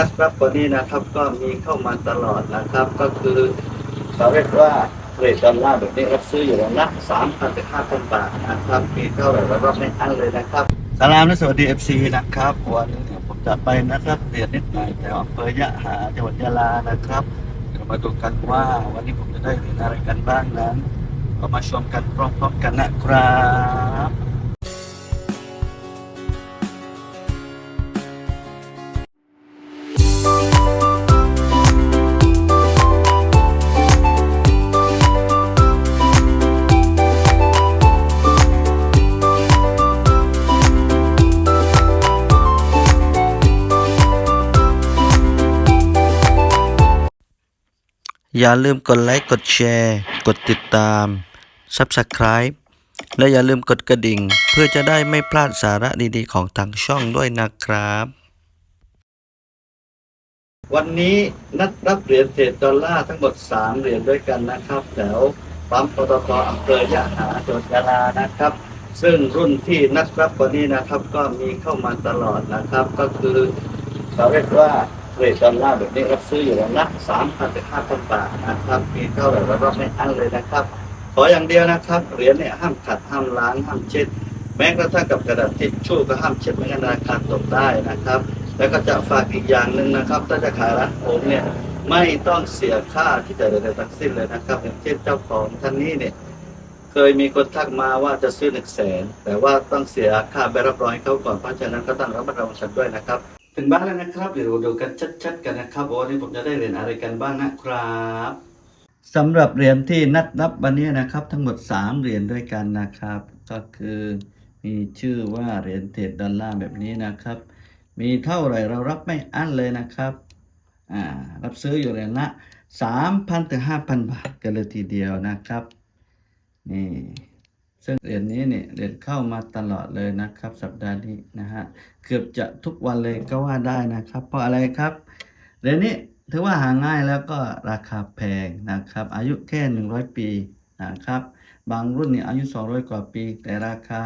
ครับวันนี้นะครับก็มีเข้ามาตลอดนะครับ ก็คือเราเรียกว่าเรทดอลลาร์แบบนี้รับซื้ออยู่แล้วละสามพันถึงห้าพันบาทนะครับมีเท่าไหร่เราก็ไม่อั้นเลยนะครับสลามและสวัสดีเอฟซีนะครับวันนี้ผมจะไปนะครับเรียนนิดหน่อยแถวอำเภอยะหาจังหวัดยะลานะครับเดี๋ยวมาดูกันว่าวันนี้ผมจะได้เรียนอะไรกันบ้างนั้นก็มาชมกันพร้อมๆกันนะครับ อย่าลืมกดไลค์ กดแชร์ กดติดตาม Subscribe และอย่าลืมกดกระดิ่ง เพื่อจะได้ไม่พลาดสาระดีๆ ของทางช่องด้วยนะครับ วันนี้นัดรับเหรียญเศษดอลลาร์ทั้งหมด 3 เหรียญด้วยกันนะครับแถวปั๊มปตทอำเภอยะหาจังหวัดยะลานะครับ ซึ่งรุ่นที่นัดรับวันนี้นะครับก็มีเข้ามาตลอดนะครับ ก็คือเราเรียกว่า เรทดอลลาร์แบบนี้รับซื้ออยู่แล้วละสามพันถึงห้าพันบาทนะครับมีเท่าไหร่เราก็ไม่อั้นเลยนะครับ ขออย่างเดียวนะครับเหรียญเนี่ยห้ามขัดห้ามล้างห้ามเช็ด แม้กระทั่งกับกระดาษทิชชู่ก็ห้ามเช็ดไม่งั้นราคาตกได้นะครับ แล้วก็จะฝากอีกอย่างหนึ่งนะครับ ถ้าจะขายร้านผมเนี่ยไม่ต้องเสียค่าที่จะใดๆทั้งสิ้นเลยนะครับ อย่างเช่นเจ้าของท่านนี้เนี่ยเคยมีคนทักมาว่าจะซื้อหนึ่งแสนแต่ว่าต้องเสียค่าใบรับรองให้เขาก่อนเพราะฉะนั้นก็ต้องระมัดระวังฉันด้วยนะครับ ถึงบ้านแล้วนะครับเดี๋ยวเราดูกันชัดๆกันนะครับว่าวันนี้ผมจะได้เรียญอะไรกันบ้างนะครับสำหรับเหรียญที่นัดรับวันนี้นะครับ ทั้งหมด 3เหรียญด้วยกันนะครับ ก็คือมีชื่อว่าเหรียญเทรดดอลลาร์แบบนี้นะครับ มีเท่าไหร่เรารับไม่อั้นเลยนะครับอ่ารับซื้ออยู่เหรียญละ3,000ถึง5,000 บาทกันเลยทีเดียวนะครับนี่ ซึ่งเหรียญนี้เนี่ยเหรียญเข้ามาตลอดเลยนะครับ สัปดาห์นี้นะฮะเกือบจะทุกวันเลยก็ว่าได้นะครับ เพราะอะไรครับเหรียญนี้ถือว่าหาง่ายแล้วก็ราคาแพงนะครับ อายุแค่ 100 ปีนะครับบางรุ่นเนี่ยอายุ 200 กว่าปี แต่ราคา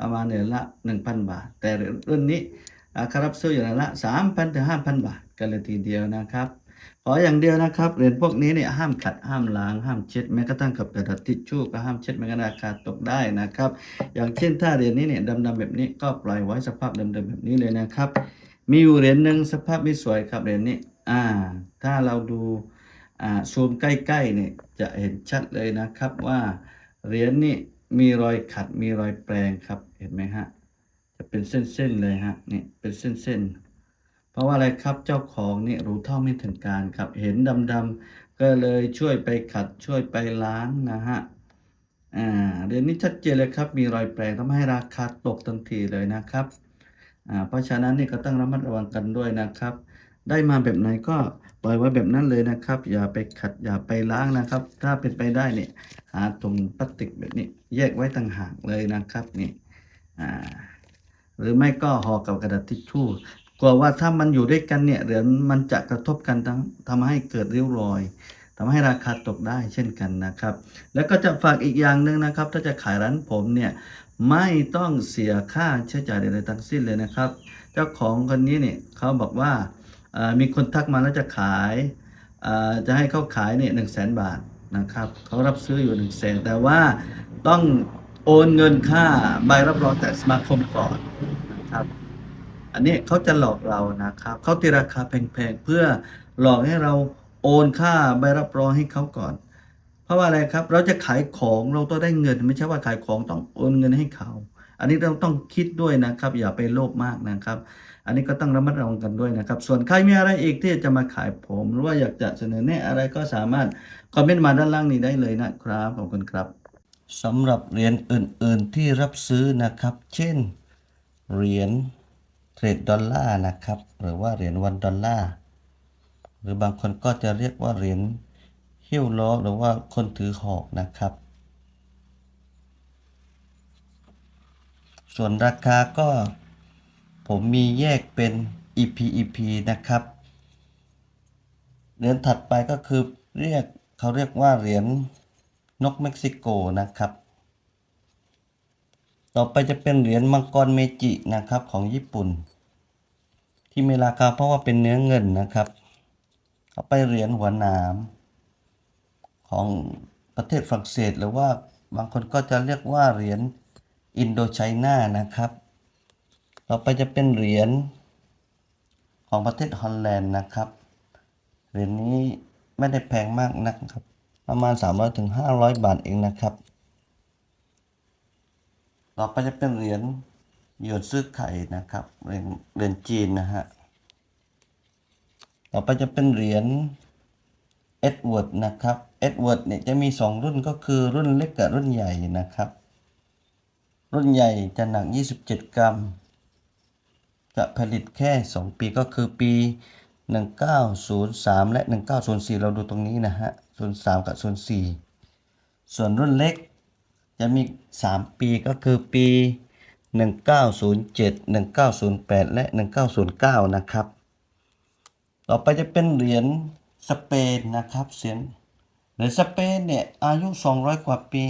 ประมาณเหรียญละ 1,000 บาท แต่รุ่นนี้ราคารับซื้ออยู่ในละ 3,000ถึง5,000 บาทกันเลยทีเดียวนะครับ ขออย่างเดียวนะครับเหรียญพวกนี้เนี่ยห้ามขัดห้ามล้างห้ามเช็ดแม้กระทั่งกับกระดาษทิชชู่ก็ห้ามเช็ดแม้กระทั่งราคาตกได้นะครับ อย่างเช่นถ้าเหรียญนี้เนี่ยดำๆแบบนี้ก็ปล่อยไว้สภาพเดิมๆแบบนี้เลยนะครับ มีอยู่เหรียญหนึ่งสภาพไม่สวยครับเหรียญนี้อ่า ถ้าเราดูอ่าซูมใกล้ๆเนี่ยจะเห็นชัดเลยนะครับว่าเหรียญนี้มีรอยขัดมีรอยแปลงครับเห็นไหมฮะจะเป็นเส้นๆเลยฮะนี่เป็นเส้นๆ ราะว่าอะไรครับเจ้าของนี่รู้เท่าไม่ถึงการครับเห็นดำๆก็เลยช่วยไปขัดช่วยไปล้างนะฮะอ่าเดี๋ยวนี้ชัดเจนเลยครับ มีรอยแปลงทำให้ราคาตกทันทีเลยนะครับอ่าเพราะฉะนั้นนี่ก็ต้องระมัดระวังกันด้วยนะครับ ได้มาแบบไหนก็ปล่อยไว้แบบนั้นเลยนะครับ อย่าไปขัดอย่าไปล้างนะครับ ถ้าเป็นไปได้เนี่ยหาถุงพลาสติกแบบนี้แยกไว้ต่างหากเลยนะครับนี่อ่าหรือไม่ก็ห่อกับกระดาษทิชชู่ กลัวว่าถ้ามันอยู่ด้วยกันเนี่ยเหรียญมันจะกระทบกันทั้งทำให้เกิดริ้วรอยทำให้ราคาตกได้เช่นกันนะครับ แล้วก็จะฝากอีกอย่างหนึ่งนะครับ ถ้าจะขายร้านผมเนี่ยไม่ต้องเสียค่าใช้จ่ายใดๆทั้งสิ้นเลยนะครับ เจ้าของคนนี้เนี่ยเขาบอกว่ามีคนทักมาแล้วจะขายจะให้เขาขายเนี่ยหนึ่งแสนบาทนะครับเขารับซื้ออยู่หนึ่งแสนแต่ว่าต้องโอนเงินค่าใบรับรองจากสมาคมก่อนนะครับ อันนี้เขาจะหลอกเรานะครับเขาตีราคาแพงๆเพื่อหลอกให้เราโอนค่าใบรับรองให้เขาก่อน เพราะว่าอะไรครับ เราจะขายของเราต้องได้เงิน ไม่ใช่ว่าขายของต้องโอนเงินให้เขา อันนี้เราต้องคิดด้วยนะครับ อย่าไปโลภมากนะครับ อันนี้ก็ต้องระมัดระวังกันด้วยนะครับ ส่วนใครมีอะไรอีกที่จะมาขายผม หรือว่าอยากจะเสนอแนะอะไรก็สามารถคอมเมนต์มาด้านล่างนี้ได้เลยนะครับขอบคุณครับสำหรับเหรียญอื่น ๆที่รับซื้อนะครับ เช่นเหรียญ เทรดดอลลาร์นะครับ หรือว่าเหรียญวันดอลลาร์หรือบางคนก็จะเรียกว่าเหรียญหิ้วล้อหรือว่าคนถือหอกนะครับ ส่วนราคาก็ผมมีแยกเป็น EP EP นะครับ เหรียญถัดไปก็คือเรียกเขาเรียกว่าเหรียญนกเม็กซิโกนะครับ ต่อไปจะเป็นเหรียญมังกรเมจินะครับของญี่ปุ่น ที่มีราคาเพราะว่าเป็นเนื้อเงินนะครับต่อไปเหรียญหัวหนามของประเทศฝรั่งเศส หรือว่าบางคนก็จะเรียกว่าเหรียญอินโดไชน่านะครับ ต่อไปจะเป็นเหรียญของประเทศฮอลแลนด์นะครับเหรียญนี้ไม่ได้แพงมากนักครับ ประมาณ 300ถึง500 บาทเองนะครับ ต่อไปจะเป็นเหรียญหยวนซื้อไข่นะครับเหรียญเหรียญจีนนะฮะต่อไปจะเป็นเหรียญเอ็ดเวิร์ดนะครับเอ็ดเวิร์ดเนี่ยจะมี 2 รุ่นก็คือรุ่นเล็กกับรุ่นใหญ่นะครับ รุ่นใหญ่จะหนัก 27 กรัม จะผลิตแค่ 2 ปีก็คือปี 1903 และ 1904 เราดูตรงนี้นะฮะ 03 กับ 04 ส่วนรุ่นเล็ก จะมี 3 ปีก็คือปี 1907 1908 และ 1909 นะครับ ต่อไปจะเป็นเหรียญสเปนนะครับเสียงเหรียญสเปนเนี่ยอายุ 200 กว่าปี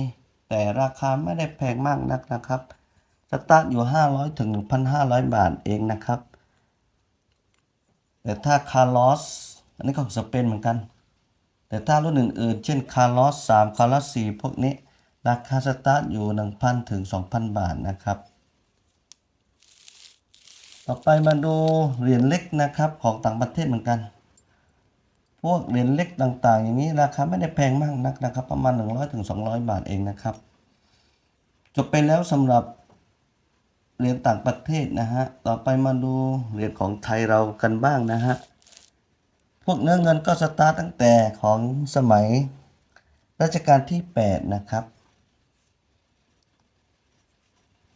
แต่ราคาไม่ได้แพงมากนักนะครับสตาร์ทอยู่ 500 ถึง 1,500 บาทเองนะครับ แต่ถ้าคาร์ลอสอันนี้ก็สเปนเหมือนกัน แต่ถ้ารุ่นอื่นๆ เช่นคาร์ลอส3คาร์ลอส4พวกนี้ ราคาสตาร์ทอยู่ 1,000 ถึง 2,000 บาทนะครับ ต่อไปมาดูเหรียญเล็กนะครับของต่างประเทศเหมือนกัน พวกเหรียญเล็กต่างๆ อย่างนี้ราคาไม่ได้แพงมากนักนะครับ ประมาณ 100 ถึง 200 บาทเองนะครับ จบไปแล้วสำหรับเหรียญต่างประเทศนะฮะ ต่อไปมาดูเหรียญของไทยเรากันบ้างนะฮะ พวกเนื้อเงินก็สตาร์ตตั้งแต่ของสมัยรัชกาลที่ 8 นะครับ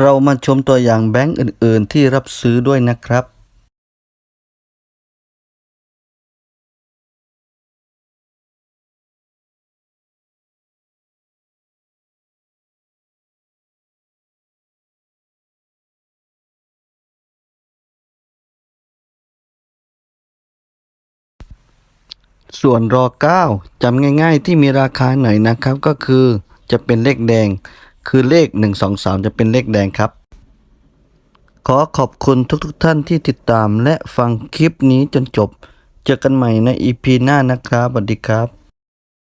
เรามาชมตัวอย่างแบงก์อื่น ๆ ที่รับซื้อด้วยนะครับส่วนรอ9จำง่าย ๆ ที่มีราคาหน่อยนะครับก็คือจะเป็นเลขแดง คือเลข 123 จะเป็นเลขแดงครับ ขอขอบคุณทุกๆทท่านที่ติดตามและฟังคลิปนี้จนจบ เจอกันใหม่ในอีพีหน้านะครับสวัสดีครับ